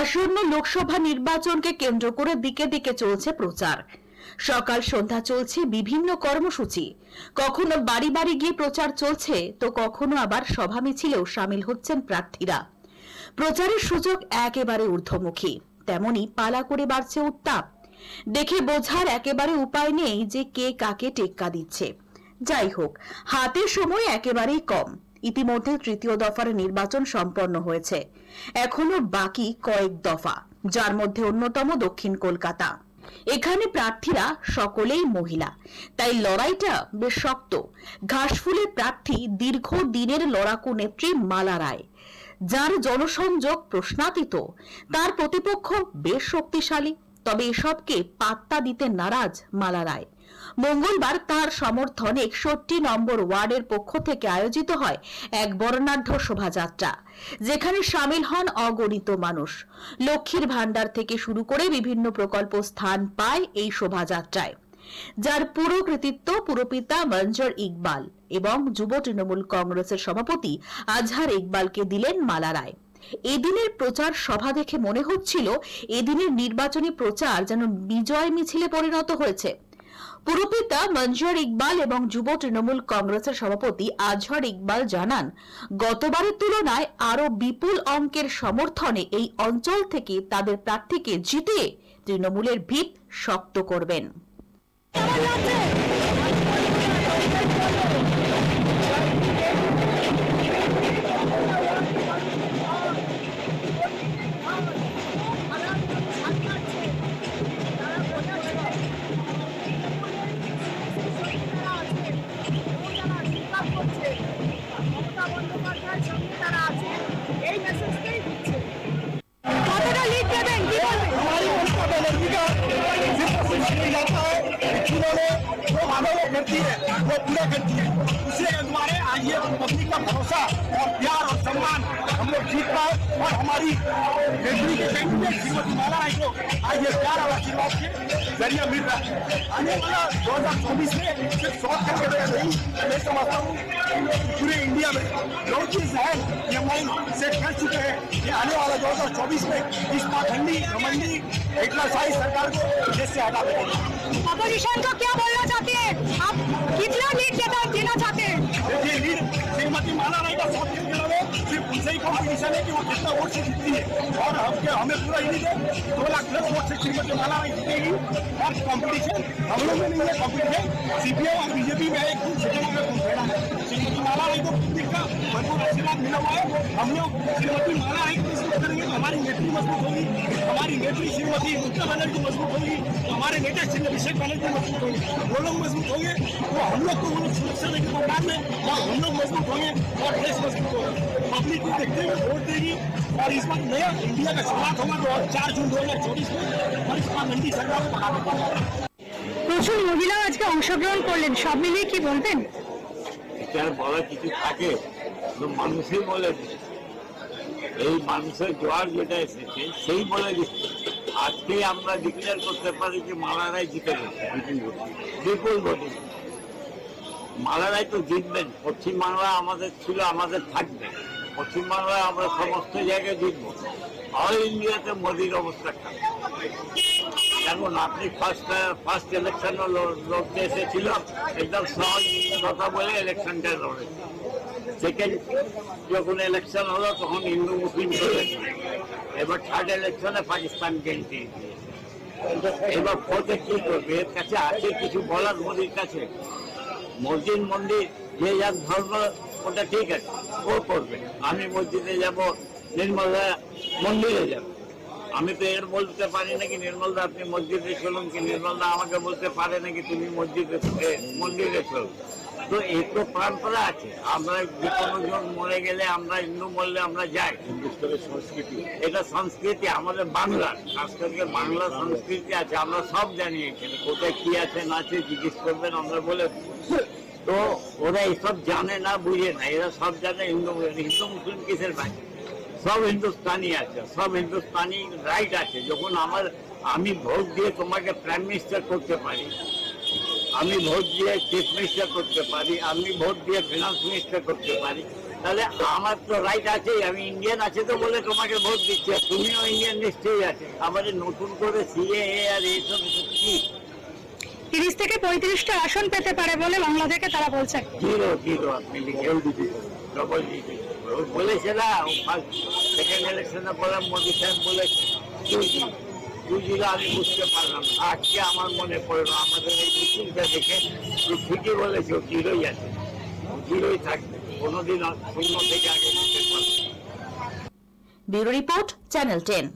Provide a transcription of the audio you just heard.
আসন্ন লোকসভা নির্বাচনকে কেন্দ্র করে দিকে দিকে চলছে প্রচার। সকাল সন্ধ্যা চলছে বিভিন্ন কর্মসূচি। কখনো বাড়ি বাড়ি গিয়ে প্রচার চলছে, তো কখনো আবার সভা মিছিলেও সামিল হচ্ছেন প্রার্থীরা। প্রচারের সুযোগ একেবারে ঊর্ধ্বমুখী, তেমনি পালা করে বাড়ছে উত্তাপ। দেখে বোঝার একেবারে উপায় নেই যে কে কাকে টেক্কা দিচ্ছে। যাই হোক, হাতের সময় একেবারেই কম। ইতিমধ্যে তৃতীয় দফার নির্বাচন সম্পন্ন হয়েছে। এখনও বাকি কয়েক দফা, যার মধ্যে অন্যতম দক্ষিণ কলকাতা। এখানে প্রার্থীরা সকলেই মহিলা। তাই লড়াইটা বেশ শক্ত। ঘাসফুলের প্রার্থী দীর্ঘ দিনের লড়াকু নেত্রী মালা রায়। যার জনসংযোগ প্রশ্নাতীত, তার প্রতিপক্ষ বেশ শক্তিশালী। তবে এসবকে পাত্তা দিতে নারাজ মালা রায়। মঙ্গলবার তার সমর্থনে একষট্টি নম্বর ওয়ার্ডের পক্ষ থেকে আয়োজিত হয় এক বর্ণাঢ্য শোভাযাত্রা, যেখানে সামিল হন অগণিত মানুষ। লক্ষ্মীর ভাণ্ডার থেকে শুরু করে বিভিন্ন প্রকল্প স্থান পায় এই শোভাযাত্রায়, যার পুরো কৃতিত্ব পুরপিতা মঞ্জর ইকবাল এবং যুব তৃণমূল কংগ্রেসের সভাপতি আজহার ইকবালকে দিলেন মালা রায়। এদিনের প্রচার সভা দেখে মনে হচ্ছিল এদিনের নির্বাচনী প্রচার যেন বিজয় মিছিলে পরিণত হয়েছে। পুরপিতা মঞ্জুর ইকবাল এবং যুব তৃণমূল কংগ্রেসের সভাপতি আজহর ইকবাল জানান, গতবারের তুলনায় আরও বিপুল অঙ্কের সমর্থনে এই অঞ্চল থেকে তাদের প্রার্থীকে জিতিয়ে তৃণমূলের ভিত শক্ত করবেন। करती है। वो पूरा करती है। इसलिए हमारे आज ये पब्लिक का भरोसा और प्यार और सम्मान हम लोग जीत पाए और हमारी बेटी के कैंडिडेट श्रीमती माला राय को ये प्यार और आशीर्वाद के ज़रिए मिल रहा है। आने वाला दो हज़ार चौबीस में सिर्फ़ शॉर्ट करके मैं नहीं मैं समझता हूँ पूरे इंडिया में लोग की जहन ये माइंड सेट कर चुके हैं। कि आने वाला दो हज़ार चौबीस में इस पाखंडी, घमंडी एकलाशाही सरकार को देश से हटा देंगे अपोजिशन को क्या बोलना चाहते हैं? कितना लीड देना देना चाहते हैं? देखिए लीड श्रीमती माला राय का के सिर्फ़ उनसे ही। है कि वो कितना वोट से जीतती है? और हम पूरा ही है? दो लाख दस वोट से श्रीमती माला राय जीतेगी और कॉम्पिटिशन हम लोग में नहीं है कॉम्पिटिशन सीपीएम और बीजेपी में एक दूसरे में है श्रीमती माला राय को आशीर्वाद मिला हुआ है हम लोग श्रीमती माला राय को मजबूत करेंगे तो हमारी नेत्री मजबूत होगी हमारी नेत्री श्रीमती ममता बनर्जी मजबूत होगी तो हमारे नेता श्री अभिषेक बनर्जी मजबूत होंगे वो लोग मजबूत होंगे तो हम लोग को वो लोग सुरक्षा देंगे प्रोग्राम में और हम लोग मजबूत होंगे और देश मजबूत होगा पब्लिक को देखते हुए वोट देगी और इस बार नया इंडिया का शुरुआत होगा दो चार जून दो हजार चौबीस में और इस बार मंडी सरकार को पका देगा প্রচুর মহিলা আজকে অংশগ্রহণ করলেন সব মিলিয়ে কি বলবেন এটা আর বলার কিছু থাকে তো মানুষই বলে দিচ্ছে। এই মানুষের জোয়ার যেটা এসেছে, সেই বলে দিচ্ছে। আজকে আমরা ডিক্লেয়ার করতে পারি যে মালারাই জিতে বিপুল ভোটে। মালারাই তো জিতবেন। পশ্চিমবাংলা আমাদের ছিল, আমাদের থাকবে। পশ্চিমবাংলায় আমরা সমস্ত জায়গায় জিতবো। অল ইন্ডিয়াতে মোদির অবস্থা খারাপ। এখন আপনি ফার্স্ট ফার্স্ট ইলেকশনও লড়তে এসেছিল একদম সহজ কথা বলে ইলেকশনটা লড়ে। সেকেন্ড যখন ইলেকশন হলো, তখন হিন্দু, মুসলিম চলে এবার থার্ড ইলেকশনে পাকিস্তানকে এন্ট্রি এবার ফোর্থে কি করবে? এর কাছে আছে কিছু বলার মোদির কাছে? মসজিদ, মন্দির, যে যার ধর্ম, ওটা ঠিক আছে। ও করবে। আমি মসজিদে যাব, নির্মলা মন্দিরে যাব। আমি তো এর বলতে পারি নাকি নির্মলদা আপনি মসজিদে চলুন কি নির্মলদা আমাকে বলতে পারে নাকি তুমি মসজিদে মন্দিরে চলুন। তো এই তো পরম্পরা আছে। আমরা যে কোনো জন মরে গেলে আমরা হিন্দু মরলে আমরা যাই। সংস্কৃতি। এটা সংস্কৃতি আমাদের বাংলার খাস করে বাংলা সংস্কৃতি আছে আমরা সব জানি এখানে। কোথায় কি আছে না আছে জিজ্ঞেস করবেন আমরা বলে তো ওরা এসব জানে না বুঝে না। এরা সব জানে হিন্দু হিন্দু মুসলিম কিসের ভাই সব হিন্দুস্তানি আছে সব হিন্দুস্তানি রাইট আছে। যখন আমার আমি ভোট দিয়ে তোমাকে প্রাইম মিনিস্টার করতে পারি আমি ভোট দিয়ে চিফ মিনিস্টার করতে পারি আমি ভোট দিয়ে ফিনান্স মিনিস্টার করতে পারি তাহলে আমার তো রাইট আছে আমি ইন্ডিয়ান আছে তো বলে তোমাকে ভোট দিচ্ছি তুমিও ইন্ডিয়ান নিশ্চয়ই আছে। এই নতুন করে সিএ আর এইসব কি? তিরিশ থেকে পঁয়ত্রিশটা আসন পেতে পারে বলে বাংলা থেকে তারা বলছে। জিরো জিরো আপনি লিখেও দিতে ডবল ও বলেছে না সেকেন্ড ইলেকশনে পরে মোদী সাহেব বলেছে আমি বুঝতে পারলাম আজকে আমার মনে পড়ল আমাদের এই মিটিংটা দেখে ঠিকই বলেছে, ও জিরোই আছে জিরোই থাকবে। কোনোদিন শূন্য থেকে আগে যেতে পারবে ব্যুরো রিপোর্ট, চ্যানেল টেন।